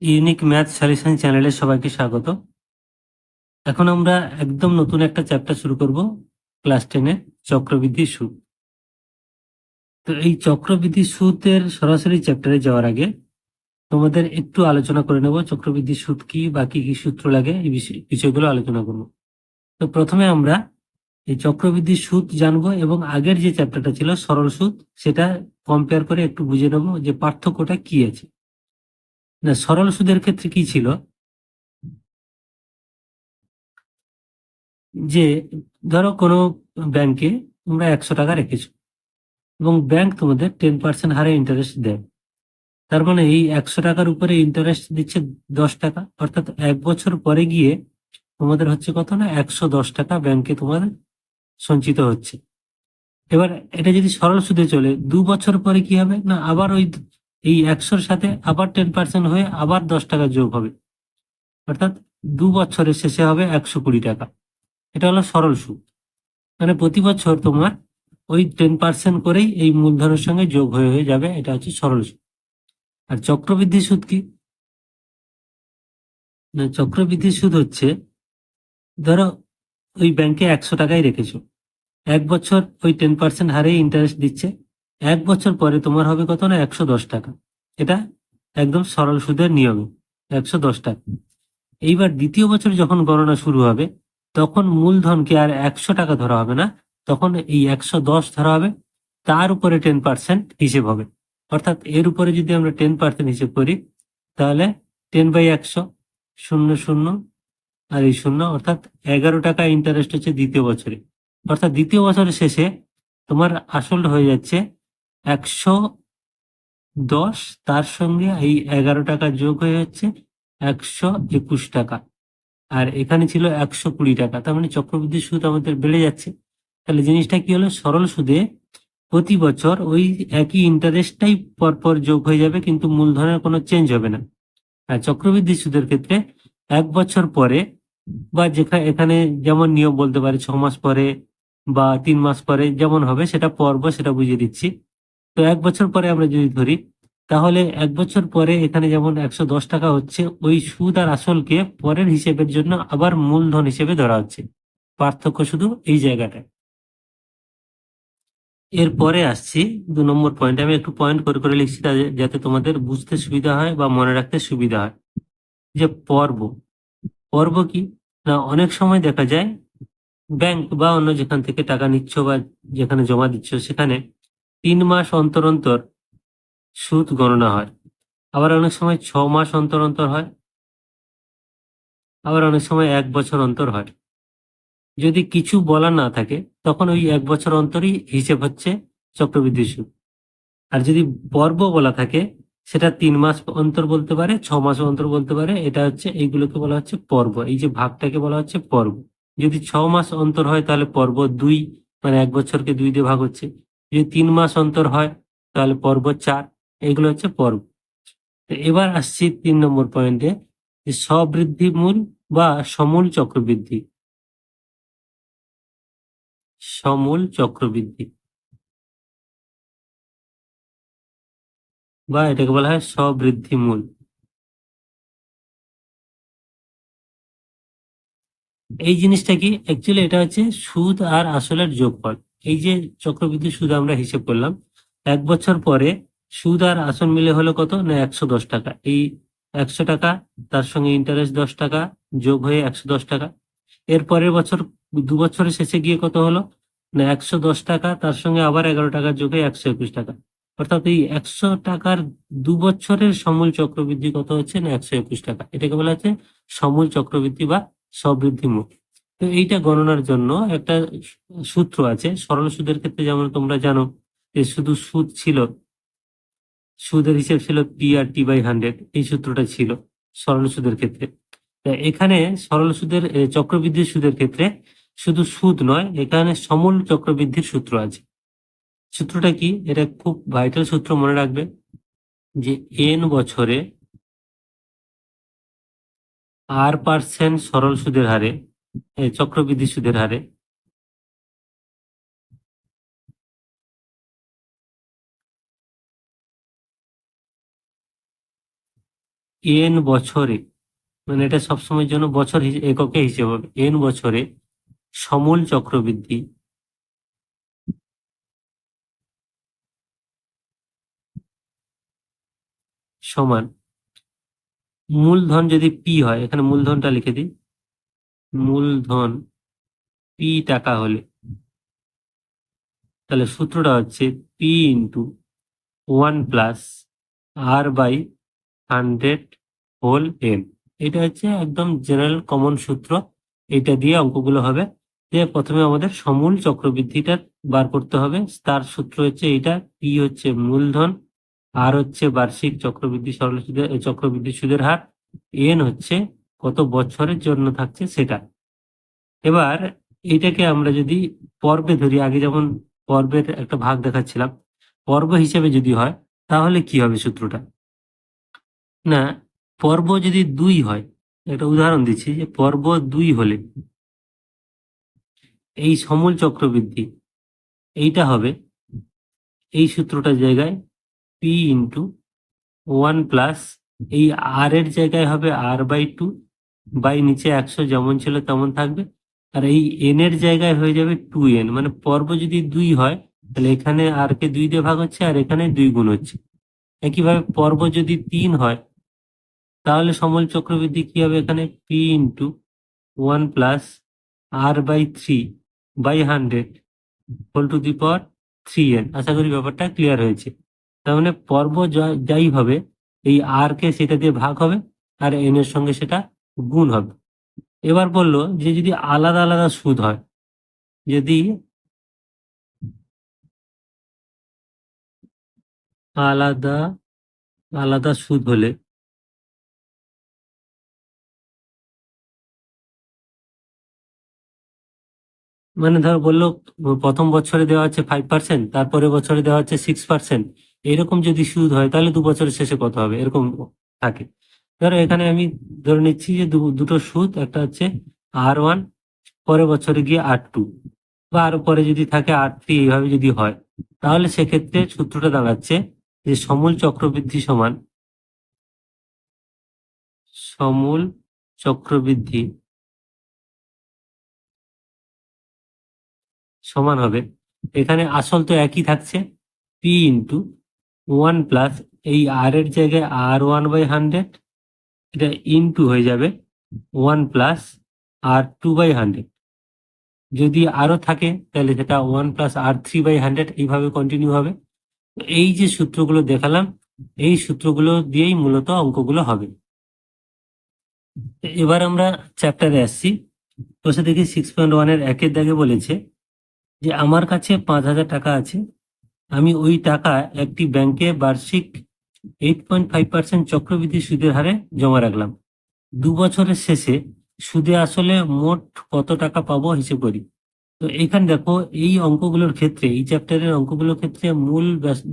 Unique math solution চ্যানেলে সবাইকে স্বাগত। এখন আমরা একদম নতুন একটা চ্যাপ্টার শুরু করব, ক্লাস টেনে চক্রবৃদ্ধি সুদ তো এই চক্রবৃদ্ধি সুদের সরাসরি চ্যাপ্টারে যাওয়ার আগে তোমাদের একটু আলোচনা করে নেব, চক্রবৃদ্ধি সুদ কি বা কি কি সূত্র লাগে, এই বিষয়- বিষয়গুলো আলোচনা করব। তো প্রথমে আমরা এই চক্রবৃদ্ধি সুদ জানব এবং আগের যে চ্যাপ্টারটা ছিল সরল সুদ সেটা কম্পেয়ার করে একটু বুঝে নেব যে পার্থক্যটা কি আছে। না, সরল সুদের ক্ষেত্রে কি ছিল? যে ধরো কোনো ব্যাংকে তোমরা একশো টাকা রেখেছো এবং ব্যাংক তোমাদের টেন পার্সেন্ট হারে ইন্টারেস্ট দেয়। তার মানে এই একশো টাকার উপরে ইন্টারেস্ট দিচ্ছে দশ টাকা, অর্থাৎ এক বছর পরে গিয়ে তোমাদের হচ্ছে কত না, একশো দশ টাকা ব্যাংকে তোমাদের সঞ্চিত হচ্ছে। এবার এটা যদি সরল সুদে চলে, দু বছর পরে কি হবে? না, আবার ওই এই একশোর সাথে আবার টেন পার্সেন্ট হয়ে আবার দশ টাকা যোগ হবে। অর্থাৎ দু বছরের শেষে হবে একশো কুড়ি টাকা। এটা হলো সরল সুদ। মানে প্রতি বছর তোমার ওই টেন পার্সেন্ট করেই এই মূলধনের সঙ্গে যোগ হয়ে হয়ে যাবে, এটা হচ্ছে সরল সুদ। আর চক্রবৃদ্ধি সুদ কি? না, চক্রবৃদ্ধি সুদ হচ্ছে, ধরো ওই ব্যাংকে একশো টাকাই রেখেছো। এক বছর ওই টেন পার্সেন্ট হারে ইন্টারেস্ট দিচ্ছে এক বছর পরে তোমার হবে কত না? একশো দশ টাকা। এটা একদম সরল সুদের নিয়মে। একশো দশ টাকা। এইবার দ্বিতীয় বছর যখন গণনা শুরু হবে, তখন মূলধনকে আর একশো টাকা ধরা হবে না। তখন এই একশো দশ ধরা হবে। তার উপরে টেন পার্সেন্ট হিসেব হবে। অর্থাৎ এর উপরে যদি আমরা টেন পার্সেন্ট হিসেব করি, তাহলে টেন বাই একশো, শূন্য শূন্য, আর এই শূন্য, অর্থাৎ এগারো টাকা ইন্টারেস্ট হচ্ছে দ্বিতীয় বছরে। অর্থাৎ দ্বিতীয় বছরের শেষে তোমার আসল হয়ে যাচ্ছে একশো দশ, তার সঙ্গে এই এগারো টাকা যোগ হয়ে হচ্ছে একশো একুশ টাকা। আর এখানে ছিল একশো কুড়ি টাকা, তার মানে চক্রবৃদ্ধি সুদ আমাদের বেড়ে যাচ্ছে। তাহলে জিনিসটা কি হলো? সরল সুদে প্রতি বছর ওই একই ইন্টারেস্টটাই পরপর যোগ হয়ে যাবে, কিন্তু মূলধনের কোনো চেঞ্জ হবে না। আর চক্রবৃদ্ধি সুদের ক্ষেত্রে এক বছর পরে বা যেখানে এখানে যেমন নিয়ম বলতে পারে, ছ মাস পরে বা তিন মাস পরে যেমন হবে, সেটা পর্ব, সেটা বুঝিয়ে দিচ্ছি। তো এক বছর পরে আমরা যদি ধরি, তাহলে এক বছর পরে এখানে যেমন একশো দশ টাকা হচ্ছে, ওই সুদ আর আসলকে পরের হিসেবের জন্য আবার মূলধন হিসেবে ধরা হচ্ছে। পার্থক্য শুধু এই জায়গাটায়। এরপরে আসছি, দু নম্বর পয়েন্ট আমি একটু পয়েন্ট করে করে লিখছি যাতে তোমাদের বুঝতে সুবিধা হয় বা মনে রাখতে সুবিধা হয়। যে পর্ব। পর্ব কি? না, অনেক সময় দেখা যায়, ব্যাংক বা অন্য যেখান থেকে টাকা নিচ্ছ বা যেখানে জমা দিচ্ছ, সেখানে তিন মাস অন্তর অন্তর সুদ গণনা হয়। আবার অনেক সময় ছ মাস অন্তর অন্তর হয়। আবার অনেক সময় এক বছর অন্তর হয়। যদি কিছু বলা না থাকে, তখন ওই এক বছর অন্তরই হিসেব হচ্ছে চক্রবৃদ্ধি সুদ। আর যদি পর্ব বলা থাকে, সেটা তিন মাস অন্তর বলতে পারে, ছ মাস অন্তর বলতে পারে, এটা হচ্ছে, এইগুলোকে বলা হচ্ছে পর্ব। এই যে ভাগটাকে বলা হচ্ছে পর্ব। যদি ছ মাস অন্তর হয়, তাহলে পর্ব দুই মানে এক বছরকে দুই দিয়ে ভাগ হচ্ছে। যদি তিন মাস অন্তর হয়, তাহলে পর্ব চার, এগুলো হচ্ছে পর্ব। এবার আসছি তিন নম্বর পয়েন্টে যে স্ববৃদ্ধি মূল বা সমূল চক্রবৃদ্ধি। সমূল চক্রবৃদ্ধি। বা এটাকে বলা হয় স্ববৃদ্ধি মূল। এই জিনিসটা কি? অ্যাকচুয়ালি এটা হচ্ছে সুদ আর আসলের যোগফল। এই যে চক্রবৃদ্ধি সুদ আমরা হিসেব করলাম, এক বছর পরে সুদ আর আসন মিলে হলো কত? না, একশো দশ টাকা। এই একশো টাকা, তার সঙ্গে ইন্টারেস্ট দশ টাকা, যোগ হয়ে একশো দশ টাকা। এর পরের বছর, দু বছরের শেষে গিয়ে কত হলো? না, একশো দশ টাকা, তার সঙ্গে আবার এগারো টাকা, যোগ একশো একুশ টাকা। অর্থাৎ এই একশো টাকার দু বছরের সমূল চক্রবৃদ্ধি কত হচ্ছে? না, একশো একুশ টাকা। এটাকে বলা হচ্ছে সমূল চক্রবৃদ্ধি বা স্ববৃদ্ধি মুখ তো এইটা গণনার জন্য একটা সূত্র আছে। সরল সুদের ক্ষেত্রে যেমন তোমরা জানো যে শুধু সুদ ছিল সুদের হিসেব ছিল P R T by hundred এই সূত্রটা ছিল সরল সুদের ক্ষেত্রে এখানে সরল সুদের এ, চক্রবৃদ্ধি সুদের ক্ষেত্রে শুধু সুদ নয় এখানে সমূল চক্রবৃদ্ধির সূত্র আছে। সূত্রটা কি? এটা খুব ভাইটাল সূত্র মনে রাখবে যে এন বছরে আর পার্সেন্ট সরল সুদের হারে চক্রবৃদ্ধি সুদের হারে। এন বছরে মানে এটা সবসময়ের জন্য বছর এককে হিসেবে হবে। এন বছরে সমূল চক্রবৃদ্ধি সমান। মূলধন যদি পি হয়, এখানে মূলধনটা লিখে দিই। মূলধন পি টাকা হলে। তাহলে সূত্রটা হচ্ছে P into one plus R by hundred whole N এটা হচ্ছে একদম জেনারেল কমন সূত্র। এটা দিয়ে অঙ্কগুলো হবে। যে প্রথমে আমাদের সমূল চক্রবৃদ্ধিটা বার করতে হবে। তার সূত্র হচ্ছে এটা পি হচ্ছে মূলধন আর হচ্ছে বার্ষিক চক্রবৃদ্ধি সরল সুদের চক্রবৃদ্ধি সুদের হার। এন হচ্ছে কত বছরের জন্য থাকছে সেটা। এবার এটাকে আমরা যদি পর্বে ধরি, আগে যেমন পর্বের একটা ভাগ দেখাচ্ছিলাম, পর্ব হিসেবে যদি হয়, তাহলে কি হবে সূত্রটা? না, পর্ব যদি দুই হয়, একটা উদাহরণ দিচ্ছি যে পর্ব দুই হলে এই সমূল চক্রবৃদ্ধি, এইটা হবে এই সূত্রটার জায়গায় পি ইন্টু ওয়ান প্লাস এই আর এর জায়গায় হবে আর বাই টু বাই নিচে একশো যেমন ছিল তেমন থাকবে। আর এই এন এর জায়গায় হয়ে যাবে টু এন মানে পর্ব যদি দুই হয়, তাহলে এখানে আর কে দুই দিয়ে ভাগ হচ্ছে আর এখানে দুই গুণ হচ্ছে। একইভাবে পর্ব যদি তিন হয়, তাহলে সমল চক্রবৃদ্ধি কি হবে এখানে? P into one plus R by three by hundred whole to the power three N আশা করি ব্যাপারটা ক্লিয়ার হয়েছে। তার মানে পর্ব যাই হবে, এই আর কে সেটা দিয়ে ভাগ হবে, আর এন এর সঙ্গে সেটা গুণ হবে। এবার বলল যে যদি আলাদা আলাদা সুদ হয়, যদি আলাদা আলাদা সুদ হলে মানে ধর বলল প্রথম বছরে দেওয়া হচ্ছে ফাইভ পার্সেন্ট তারপরে বছরে দেওয়া হচ্ছে সিক্স পার্সেন্ট এরকম যদি সুদ হয় তাহলে দু বছরের শেষে কত হবে? এরকম থাকে। ধরো এখানে আমি ধরে নিচ্ছি যে দুটো সুদ একটা হচ্ছে আর ওয়ান পরের বছরে গিয়ে আর টু বা আরও পরে যদি থাকে আর থ্রি এইভাবে যদি হয়, তাহলে সেক্ষেত্রে সূত্রটা দাঁড়াচ্ছে যে সমূল চক্রবৃদ্ধি সমান সমূল চক্রবৃদ্ধি সমান হবে। এখানে আসল তো একই থাকছে পি ইন্টু ওয়ান প্লাস এই আর এর জায়গায় আর ওয়ান বাই হান্ড্রেড এটা ইন্টু হয়ে যাবে one plus R two by hundred যদি আরও থাকে, তাহলে সেটা one plus R three by hundred এইভাবে কন্টিনিউ হবে। এই যে সূত্রগুলো দেখালাম, এই সূত্রগুলো দিয়েই মূলত অঙ্কগুলো হবে। এবার আমরা চ্যাপ্টারে আসছি। বসে দেখি সিক্স পয়েন্ট ওয়ানের একের দাগে বলেছে যে, আমার কাছে পাঁচ হাজার টাকা আছে, আমি ওই টাকা একটি ব্যাংকে বার্ষিক এইট পয়েন্ট ফাইভ পার্সেন্ট চক্রবৃদ্ধি সুদের হারে জমা রাখলাম। দু বছরের শেষে সুদে আসলে মোট কত টাকা পাবো হিসেব করি। তো এখানে দেখো, এই অঙ্কগুলোর ক্ষেত্রে, এই চ্যাপ্টারের অঙ্কগুলোর ক্ষেত্রে মূল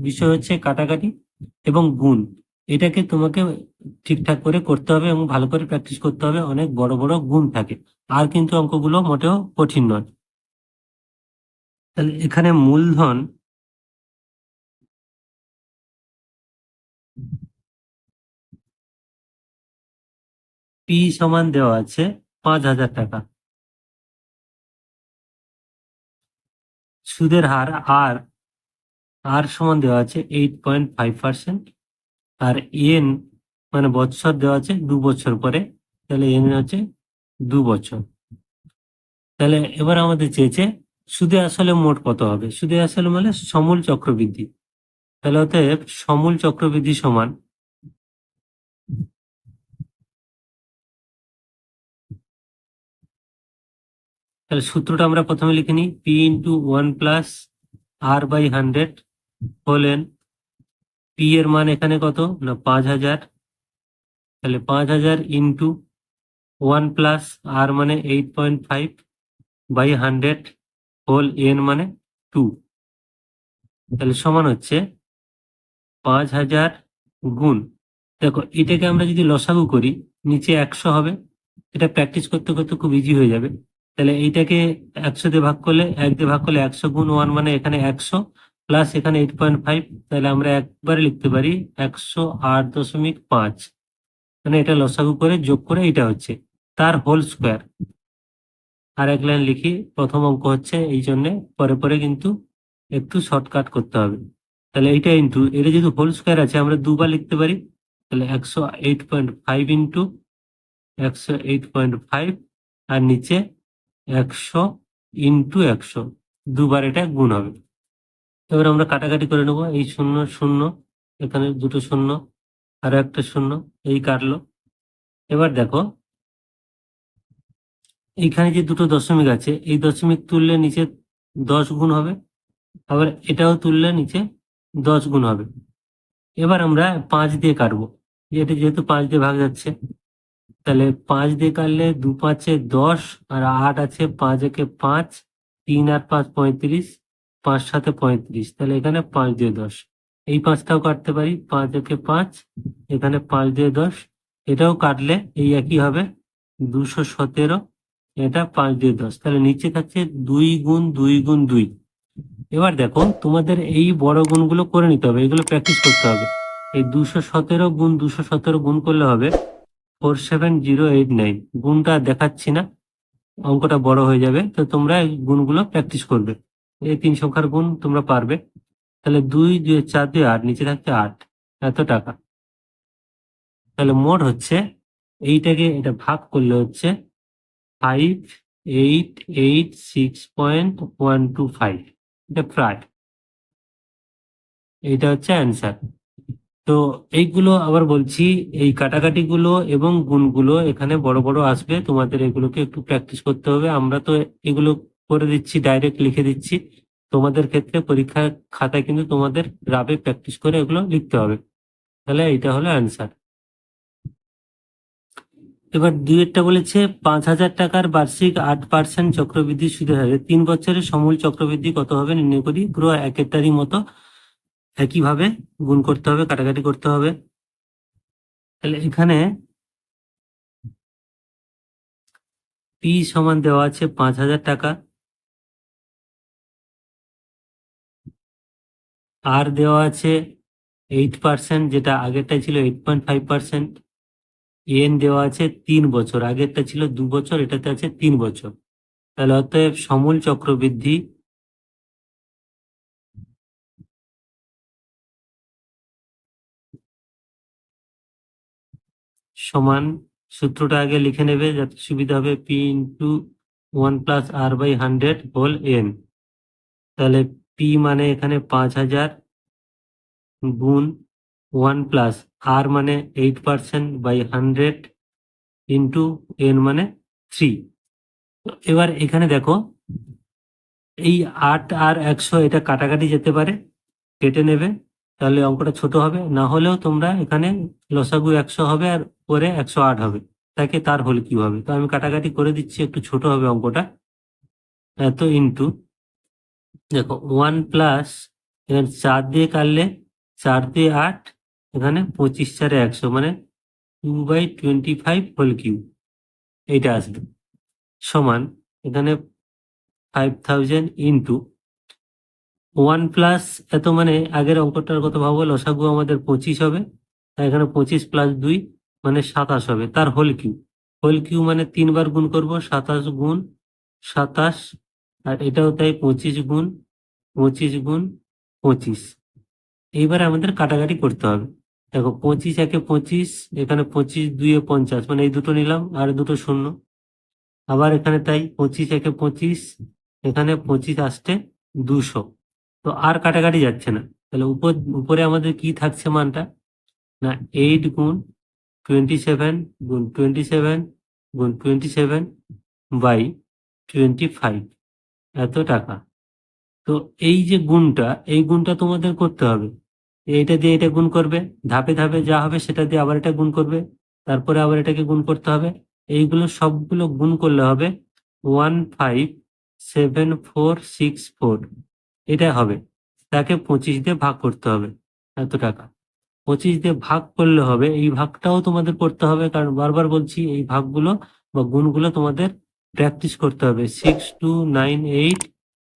বিষয় হচ্ছে কাটাকাটি এবং গুণ। এটাকে তোমাকে ঠিকঠাক করে করতে হবে এবং ভালো করে প্র্যাকটিস করতে হবে। অনেক বড় বড় গুণ থাকে। আর কিন্তু অঙ্কগুলো মোটেও কঠিন নয়। তাহলে এখানে মূলধন পি সমান দেওয়া আছে পাঁচ হাজার টাকা। সুদের হার আর আর সমান দেওয়া আছে এইট পয়েন্ট ফাইভ পার্সেন্ট আর এন মানে বছর দেওয়া আছে দু বছর পরে, তাহলে এন হচ্ছে দু বছর। তাহলে এবার আমাদের চেয়েছে সুদে আসলে মোট কত হবে? সুদে আসলে মানে সমূল চক্রবৃদ্ধি। তাহলে অতএব সমূল চক্রবৃদ্ধি সমান তাহলে সূত্রটা আমরা প্রথমে লিখে নিই P into one plus R by hundred হলেন পি এর মান এখানে কত? না, পাঁচ হাজার। তাহলে পাঁচ হাজার ইন্টু ওয়ান প্লাস আর মানে eight point five by hundred whole N মানে টু তাহলে সমান হচ্ছে পাঁচ হাজার গুণ। দেখো, এটাকে আমরা যদি লসাগু করি, নিচে একশো হবে। এটা প্র্যাকটিস করতে করতে খুব ইজি হয়ে যাবে। তাহলে এইটাকে একশো দিয়ে ভাগ করলে এক দিয়ে ভাগ করলে একশো গুণ ওয়ান মানে এখানে একশো প্লাস এখানে এইট পয়েন্ট ফাইভ তাহলে আমরা একবারে লিখতে পারি একশো আট দশমিক পাঁচ। মানে এটা লসাগু করে যোগ করে এটা হচ্ছে, তার হোল স্কোয়ার আর এক লাইন লিখি, প্রথম অঙ্ক হচ্ছে এই জন্যে, পরে পরে কিন্তু একটু শর্টকাট করতে হবে। তাহলে এইটা ইন্টু এটা যেহেতু হোল স্কোয়ার আছে, আমরা দুবার লিখতে পারি, তাহলে একশো এইট পয়েন্ট ফাইভ ইন্টু একশো এইট পয়েন্ট ফাইভ আর নিচে একশো ইন্টু একশো, দুবার এটা গুণ হবে। এবার আমরা কাটাকাটি করে নেব, এই শূন্য শূন্য, এখানে দুটো শূন্য, আর একটা শূন্য, এই কাটলো। এবার দেখো, এইখানে যে দুটো দশমিক আছে, এই দশমিক তুললে নিচে দশ গুণ হবে, আবার এটাও তুললে নিচে দশ গুণ হবে। এবার আমরা পাঁচ দিয়ে কাটবো, এটা যেহেতু পাঁচ দিয়ে ভাগ যাচ্ছে তাহলে পাঁচ দিয়ে কাটলে দু পাঁচে দশ, আর আট আছে পাঁচ একে পাঁচ, তিন আর পাঁচ পঁয়ত্রিশ, পাঁচ সাথে পঁয়ত্রিশ, তাহলে এখানে পাঁচ দিয়ে দশ। এই পাঁচটাও কাটতে পারি, পাঁচ একে পাঁচ, এখানে পাঁচ দিয়ে দশ। এটাও কাটলে এই একই হবে, দুশো সতেরো, এটা পাঁচ দিয়ে দশ। তাহলে নিচে থাকছে দুই গুণ দুই গুণ দুই। এবার দেখো, তোমাদের এই বড় গুণগুলো করে নিতে হবে, এগুলো প্র্যাকটিস করতে হবে। এই দুশো সতেরো গুণ দুশো সতেরো গুণ করলে হবে four seven zero eight nine গুণটা দেখাচ্ছি না, অঙ্কটা বড় হয়ে যাবে, তো তোমরা এই গুণগুলো প্র্যাকটিস করবে। এই তিন সংখ্যার গুণ তোমরা পারবে। তাহলে দুই দুই, চার, দুই, আট, নিচে থাকছে আট। এত টাকা। তাহলে মোট হচ্ছে, এইটাকে এটা ভাগ করলে হচ্ছে five eight eight six point one two five এটা প্রায়। এইটা হচ্ছে অ্যান্সার তো এইগুলো আবার বলছি, এই কাটাকাটি গুলো এবং গুণগুলো এখানে বড় বড় আসবে। তোমাদের এগুলোকে একটু প্র্যাকটিস করতে হবে। আমরা তো এগুলো করে দিচ্ছি ডাইরেক্ট লিখে দিচ্ছি। তোমাদের ক্ষেত্রে পরীক্ষার খাতায় কিন্তু তোমাদের রাবে প্র্যাকটিস করে এগুলো লিখতে হবে। তাহলে এইটা হলো অ্যান্সার এবার দুইয়েরটা বলেছে, পাঁচ হাজার টাকার বার্ষিক আট পার্সেন্ট চক্রবৃদ্ধি সুদের হারে তিন বছরের সমূল চক্রবৃদ্ধি কত হবে নির্ণয় করি? পুরো একেরটারই মতো। একইভাবে গুণ করতে হবে, কাটাকাটি করতে হবে। তাহলে এখানে পি সমান দেওয়া আছে পাঁচ হাজার টাকা। আর দেওয়া আছে এইট পার্সেন্ট যেটা আগেরটাই ছিল eight point five percent N দেওয়া আছে তিন বছর, আগেরটা ছিল দু বছর, এটাতে আছে তিন বছর। তাহলে অতএব সমূল চক্রবৃদ্ধি সমান সূত্রটা আগে লিখে নেবে যাতে সুবিধা হবে P into one plus R by hundred whole N তাহলে পি মানে এখানে পাঁচ হাজার গুণ ওয়ান প্লাস আর মানে eight percent by hundred into N মানে থ্রি এবার এখানে দেখো, এই আট আর একশো এটা কাটাকাটি যেতে পারে, কেটে নেবে। তাহলে অঙ্কটা ছোট হবে। না হলেও তোমরা এখানে লসাগু একশো হবে আর পরে একশো আট হবে। তাকে তার হল কি হবে? তো আমি কাটাকাটি করে দিচ্ছি, একটু ছোট হবে অঙ্কটা। এত ইন্টু দেখো ওয়ান প্লাস এখানে চার দিয়ে কাটলে চার দিয়ে আট, এখানে পঁচিশ চারে একশো মানে two by twenty five whole cube এইটা আসবে। সমান, এখানে five thousand into one plus এত মানে আগের অঙ্কটার কথা ভাবো, লসাগু আমাদের পঁচিশ হবে এখানে পঁচিশ প্লাস দুই মানে সাতাশ হবে। তার হোল কিউ হোল কিউ মানে তিনবার গুণ করব, সাতাশ গুণ সাতাশ, আর এটাও তাই পঁচিশ গুণ পঁচিশ গুণ পঁচিশ। এইবারে আমাদের কাটাকাটি করতে হবে। দেখো পঁচিশ একে পঁচিশ, এখানে পঁচিশ দুইয়ে পঞ্চাশ মানে এই দুটো নিলাম, আর দুটো শূন্য। আবার এখানে তাই পঁচিশ একে পঁচিশ, এখানে পঁচিশ আসতে দুশো। তো আর কাটাকাটি যাচ্ছে না। তাহলে উপর, উপরে আমাদের কি থাকছে মানটা? না এইট গুণ টোয়েন্টি সেভেন গুণ টোয়েন্টি সেভেন গুণ twenty seven by twenty five এত টাকা। তো এই যে গুণটা, এই গুণটা তোমাদের করতে হবে। এইটা দিয়ে এটা গুণ করবে, ধাপে ধাপে যা হবে সেটা দিয়ে আবার এটা গুণ করবে, তারপরে আবার এটাকে গুণ করতে হবে। এইগুলো সবগুলো গুণ করলে হবে one five seven four six four এটা হবে। তাকে পঁচিশ দিয়ে ভাগ করতে হবে। এত টাকা। পঁচিশ দিয়ে ভাগ করলে হবে, এই ভাগটাও তোমাদের করতে হবে। কারণ বারবার বলছি, এই ভাগগুলো বা গুণগুলো তোমাদের প্র্যাকটিস করতে হবে। Six two nine eight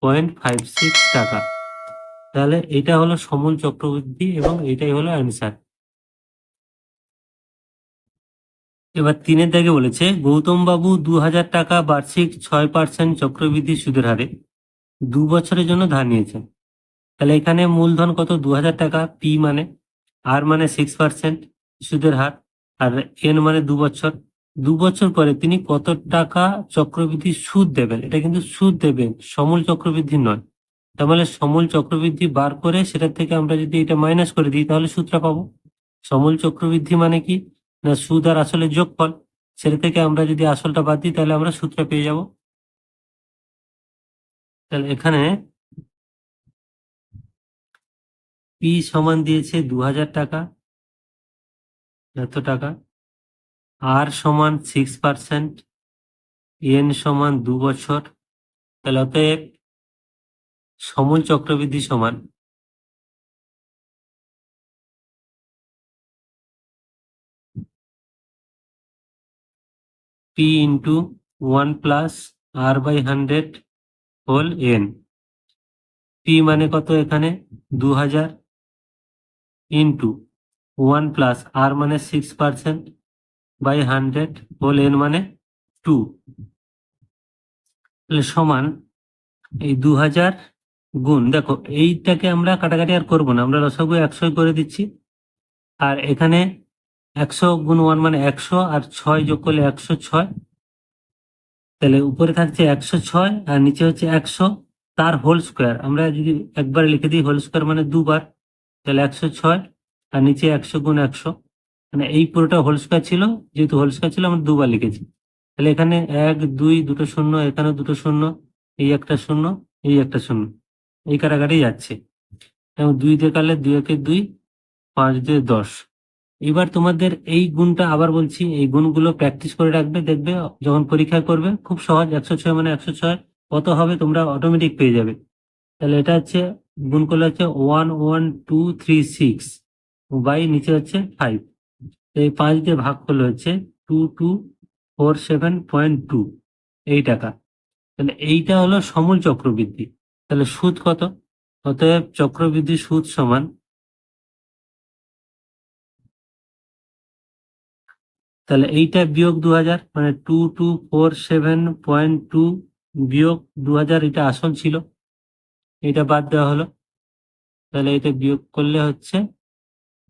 point five six টাকা। তাহলে এটা হলো সমল চক্রবৃদ্ধি এবং এটাই হলো অ্যান্সার এবার তিনের দাগে বলেছে, গৌতম বাবু দু হাজার টাকা বার্ষিক ছয় পার্সেন্ট চক্রবৃদ্ধি সুদের হারে। দু বছরের জন্য ধার নিয়েছেন তাহলে এখানে মূলধন কত? দু হাজার টাকা পি মানে আর মানে সিক্স পার্সেন্ট সুদের হার, আর এন মানে দু বছর। দু বছর পরে তিনি কত টাকা চক্রবৃদ্ধি সুদ দেবেন? এটা কিন্তু সুদ দেবেন, সমূল চক্রবৃদ্ধি নয়। তার মানে সমূল চক্রবৃদ্ধি বার করে সেটা থেকে আমরা যদি এটা মাইনাস করে দিই, তাহলে সুদটা পাবো। সমূল চক্রবৃদ্ধি মানে কি? না, সুদ আর আসলে যোগফল, সেটা থেকে আমরা যদি আসলটা বাদ দিই, তাহলে আমরা সুদটা পেয়ে যাব। তাহলে এখানে পি সমান দিয়েছে দু হাজার টাকা। এত টাকা। আর সমান সিক্স পার্সেন্ট এন সমান দু বছর। তাহলে অতএব সমূল চক্রবৃদ্ধি সমান P into one plus R by hundred whole N P মানে কত এখানে? দু হাজার ইন্টু ওয়ান প্লাস আর মানে six percent by hundred whole N মানে টু সমান এই দু হাজার গুণ, দেখো এইটাকে আমরা কাটাকাটি আর করব না, আমরা রসগু একশোই করে দিচ্ছি। আর এখানে একশো গুণ ওয়ান মানে একশো, আর ছয় যোগ করলে একশো ছয়। তাহলে উপরে থাকছে একশো ছয় আর নিচে হচ্ছে একশো, তার হোল স্কোয়ার আমরা যদি একবার লিখে দিই হোল স্কোয়ার মানে দুবার, তাহলে একশো ছয় আর নিচে একশো গুণ একশো। মানে এই পুরোটা হোল স্কোয়ার ছিল, যেহেতু হোল স্কোয়ার ছিল, আমরা দুবার লিখেছি। তাহলে এখানে এক, দুই, দুটো শূন্য, এখানে দুটো শূন্য, এই একটা শূন্য, এই একটা শূন্য, এই কাটাকাটি যাচ্ছে। এবং দুই দিয়ে কাটলে দুই একে দুই, পাঁচ দিয়ে দশ। এবার তোমাদের এই গুণটা আবার বলছি, এই গুণগুলো প্র্যাকটিস করে রাখবে, দেখবে যখন পরীক্ষা করবে, খুব সহজ, একশো ছয় মানে একশো ছয়, কত হবে তোমরা অটোমেটিক পেয়ে যাবে। তাহলে এটা হচ্ছে গুণ করলে হচ্ছে one one two three six by নিচে হচ্ছে ফাইভ এই পাঁচ দিয়ে ভাগ করলে হচ্ছে two two four seven point two এই টাকা। তাহলে এইটা হলো সমূল চক্রবৃদ্ধি। তাহলে সুদ কত? অতএব চক্রবৃদ্ধি সুদ সমান তাহলে এইটা বিয়োগ দু হাজার মানে two two four seven point two বিয়োগ দু হাজার এটা আসল ছিল। এটা বাদ দেওয়া হলো। তাহলে এটা বিয়োগ করলে হচ্ছে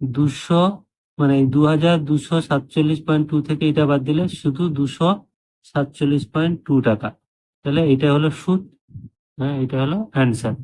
দুশো মানে দু হাজার দুশো সাতচল্লিশ পয়েন্ট টু থেকে এটা বাদ দিলে শুধু দুশো সাতচল্লিশ পয়েন্ট টু টাকা। তাহলে এটা হলো সুদ হ্যাঁ এটা হলো অ্যান্সার